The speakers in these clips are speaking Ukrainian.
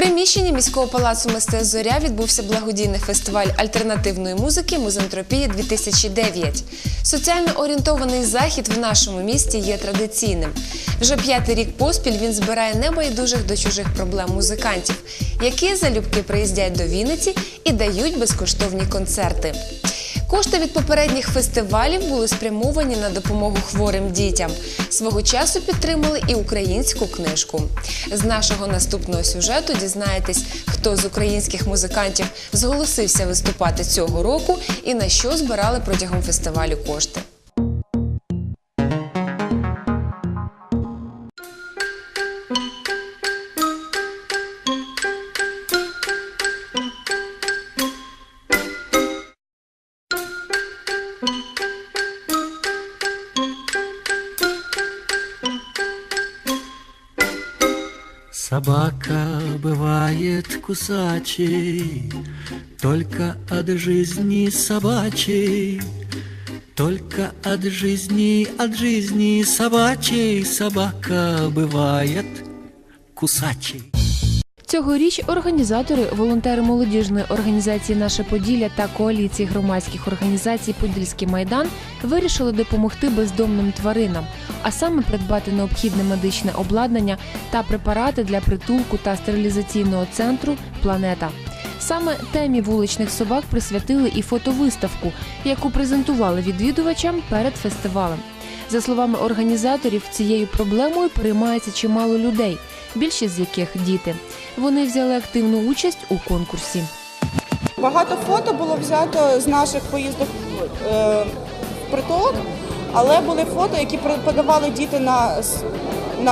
приміщенні міського палацу мистецтв Зоря відбувся благодійний фестиваль альтернативної музики Музентропія 2009 Соціально орієнтований захід в нашому місті є традиційним. Вже п'ятий рік поспіль він збирає небайдужих до чужих проблем музикантів, які залюбки приїздять до Вінниці і дають безкоштовні концерти. Кошти від попередніх фестивалів були спрямовані на допомогу хворим дітям. Свого часу підтримали і українську книжку. З нашого наступного сюжету дізнаєтесь, хто з українських музикантів зголосився виступати цього року і на що збирали протягом фестивалю кошти. Собака бывает кусачей, Только от жизни собачей, Только от жизни, от жизни собачей Собака бывает кусачей. Цьогоріч організатори, волонтери молодіжної організації Наше Поділля та коаліції громадських організацій Подільський майдан вирішили допомогти бездомним тваринам, а саме придбати необхідне медичне обладнання та препарати для притулку та стерилізаційного центру Планета. Саме темі вуличних собак присвятили і фотовиставку, яку презентували відвідувачам перед фестивалем. За словами організаторів, цією проблемою переймається чимало людей, більшість з яких діти. Вони взяли активну участь у конкурсі. Багато фото було взято з наших поїздок е, в притулок, але були фото, які подавали діти на,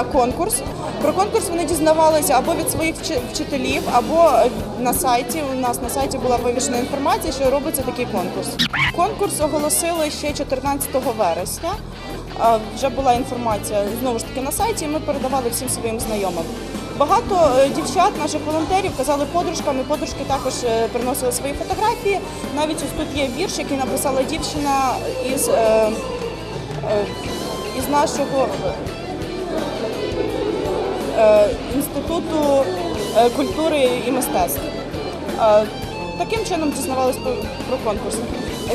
конкурс. Про конкурс вони дізнавалися або від своїх вчи- вчителів, або на сайті. У нас на сайті була вивішена інформація, що робиться такий конкурс. Конкурс оголосили ще 14 вересня. Вже була інформація знову ж таки на сайті, і ми передавали всім своїм знайомим. Багато е, дівчат, наших волонтерів, казали подружкам, і подружки також е, приносили свої фотографії. Навіть ось тут є вірш, який написала дівчина із, е, із нашого інституту культури і мистецтв. Таким чином дізнавалися про конкурс.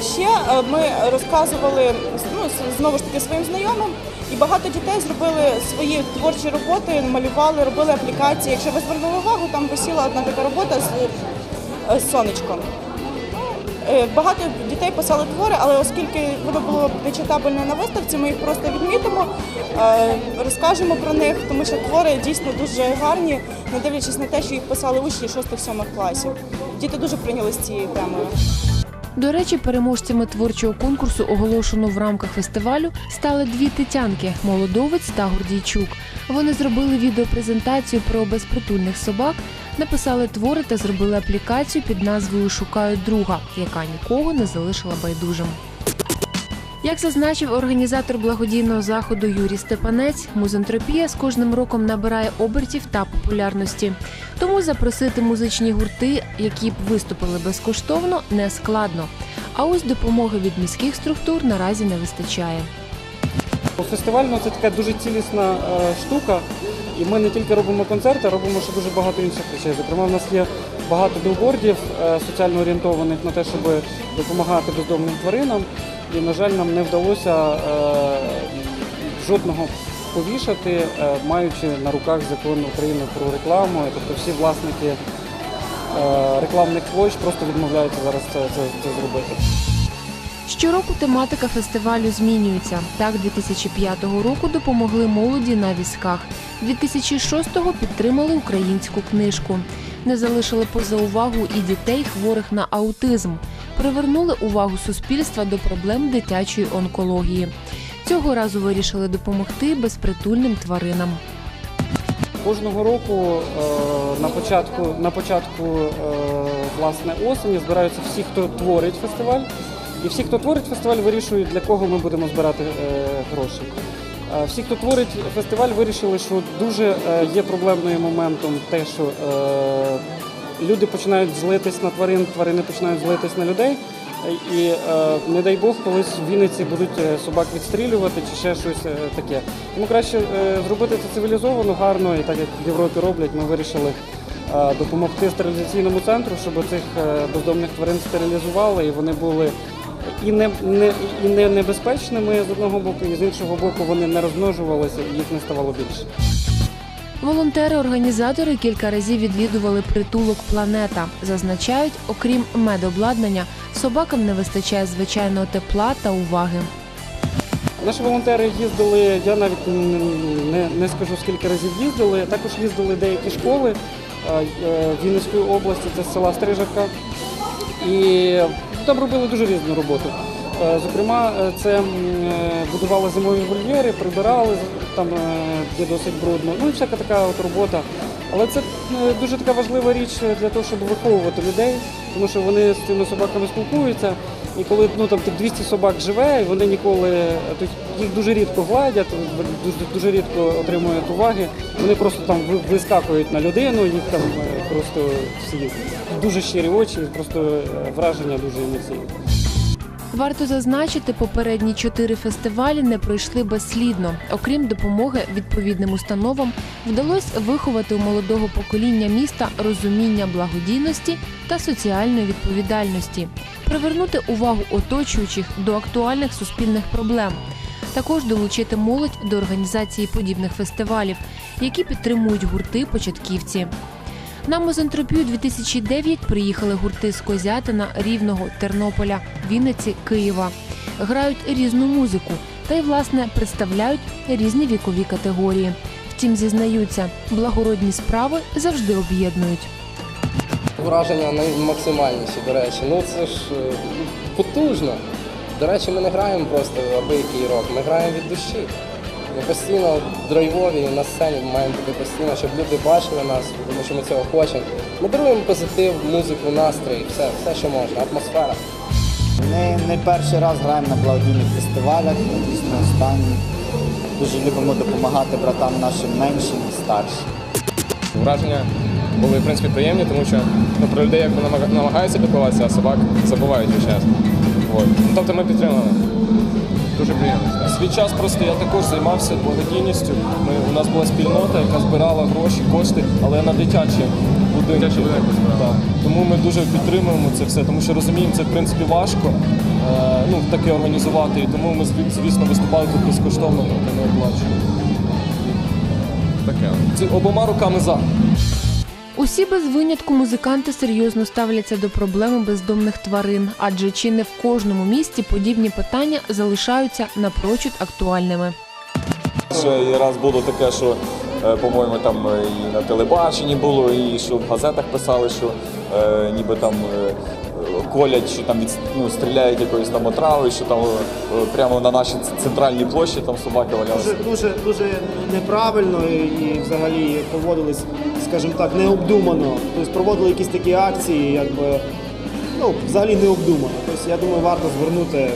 Ще е, ми розказували ну, знову ж таки своїм знайомим, і багато дітей зробили свої творчі роботи, малювали, робили аплікації. Якщо ви звернули увагу, там висіла одна така робота з, е, з сонечком. Е, Багато дітей писали твори, але оскільки воно було нечитабельне на виставці, ми їх просто відмітимо, розкажемо про них, тому що твори дійсно дуже гарні, не дивлячись на те, що їх писали учні 6-7 класів. Діти дуже прийнялися цією темою. До речі, переможцями творчого конкурсу, оголошеного в рамках фестивалю, стали дві тетянки Молодовець та Гордійчук. Вони зробили відеопрезентацію про безпритульних собак, написали твори та зробили аплікацію під назвою Шукають друга, яка нікого не залишила байдужим. Як зазначив організатор благодійного заходу Юрій Степанець, музентропія з кожним роком набирає обертів та популярності. Тому запросити музичні гурти, які б виступили безкоштовно, не складно. А ось допомоги від міських структур наразі не вистачає. Фестиваль ну, це така дуже цілісна е, штука, і ми не тільки робимо концерти, а робимо ще дуже багато інших речей. Зокрема, в нас є багато білбордів е, соціально орієнтованих на те, щоб допомагати бездомним тваринам. І, на жаль, нам не вдалося е, жодного повішати, е, маючи на руках закон України про рекламу. Тобто всі власники рекламних площ просто відмовляються зараз це, це, це зробити. Щороку тематика фестивалю змінюється. Так, 2005 року допомогли молоді на візках. 2006-го підтримали українську книжку. Не залишили поза увагу і дітей, хворих на аутизм. Привернули увагу суспільства до проблем дитячої онкології. Цього разу вирішили допомогти безпритульним тваринам. Кожного року е, на початку, на початку е, власне осені збираються всі, хто творить фестиваль. І всі, хто творить фестиваль, вирішують, для кого ми будемо збирати е, гроші. Е, Всі, хто творить фестиваль, вирішили, що дуже е, є проблемним моментом те, що е, люди починають злитись на тварин, тварини починають злитись на людей. І не дай Бог, колись в Вінниці будуть собак відстрілювати чи ще щось таке. Тому краще зробити це цивілізовано, гарно, і так як в Європі роблять, ми вирішили допомогти стерилізаційному центру, щоб цих бездомних тварин стерилізували і вони були і не, не, і не небезпечними з одного боку, і з іншого боку вони не розмножувалися і їх не ставало більше. Волонтери-організатори кілька разів відвідували притулок Планета. Зазначають, окрім медобладнання, собакам не вистачає звичайного тепла та уваги. Наші волонтери їздили, я навіть не, не скажу скільки разів їздили. Також їздили деякі школи е, Вінницької області, це села Стрижавка. І там робили дуже різну роботу. Е, Зокрема, е, це е, будували зимові вольєри, прибирали, там де досить брудно. Ну і всяка така от робота. Але це дуже така важлива річ для того, щоб виховувати людей, тому що вони з цими собаками спілкуються. І коли ну там 200 собак живе, вони ніколи тобто їх дуже рідко гладять, дуже, дуже рідко отримують уваги. Вони просто там вискакують на людину, їх там е, просто всі дуже щирі очі, просто е, враження дуже емоційні. Варто зазначити, попередні чотири фестивалі не пройшли безслідно. Окрім допомоги відповідним установам, вдалося виховати у молодого покоління міста розуміння благодійності та соціальної відповідальності, привернути увагу оточуючих до актуальних суспільних проблем. Також долучити молодь до організації подібних фестивалів, які підтримують гурти початківці. На Мозентропію 2009 приїхали гурти з Козятина, Рівного, Тернополя, Вінниці, Києва. Грають різну музику та й власне представляють різні вікові категорії. Втім, зізнаються, благородні справи завжди об'єднують. Враження наймаксимальніші, до речі. Ну це ж е, потужно. До речі, ми не граємо просто аби який рок, ми граємо від душі. Ми постійно драйвові на сцені маємо бути постійно, щоб люди бачили нас, тому що ми цього хочемо. Ми даруємо позитив, музику, настрій, все, все, що можна, атмосфера. Ми не перший раз граємо на благодійних фестивалях, дійсно останні. Дуже любимо допомагати братам нашим меншим і старшим. Враження були в принципі приємні, тому що ну, про людей якби намага- намагаються піклуватися, а собак забувають весь час. От. Ну, тобто ми підтримали. Дуже приємно. Свій час просто я також займався благодійністю. Ми, у нас була спільнота, яка збирала гроші, кошти, але на дитячі будинки. Дитячі будинки. Так. Тому ми дуже підтримуємо це все, тому що розуміємо, це в принципі важко е, ну, таке організувати. І тому ми, звісно, виступали тут безкоштовно, тобто не оплачуємо. Таке. Це обома руками за. Усі без винятку музиканти серйозно ставляться до проблеми бездомних тварин, адже чи не в кожному місті подібні питання залишаються напрочуд актуальними. Ще раз було таке, що, по-моєму, там е, і на телебаченні було, і що в газетах писали, що е, ніби там е, е, колять, що там від, ну, стріляють якоюсь там отравою, що там е, прямо на нашій центральній площі там собаки валялися. Дуже, дуже, дуже неправильно і, взагалі поводились, скажімо так, необдумано. Тобто проводили якісь такі акції, якби ну, взагалі необдумано. Тобто, я думаю, варто звернути,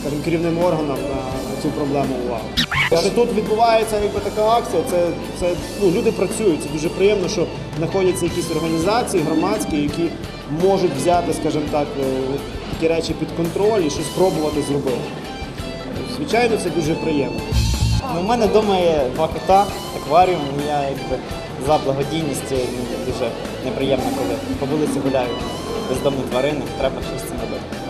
скажімо, керівним органам на, на цю проблему увагу. Що тут відбувається якби така акція, це, це ну, люди працюють. Це дуже приємно, що знаходяться якісь організації громадські, які можуть взяти, скажімо так, е, такі речі під контроль і щось спробувати зробити. Звичайно, це дуже приємно. Ну, у мене вдома є два кота, акваріум, я якби за благодійність дуже неприємно, коли по вулиці гуляють бездомні тварини, треба щось з цим робити.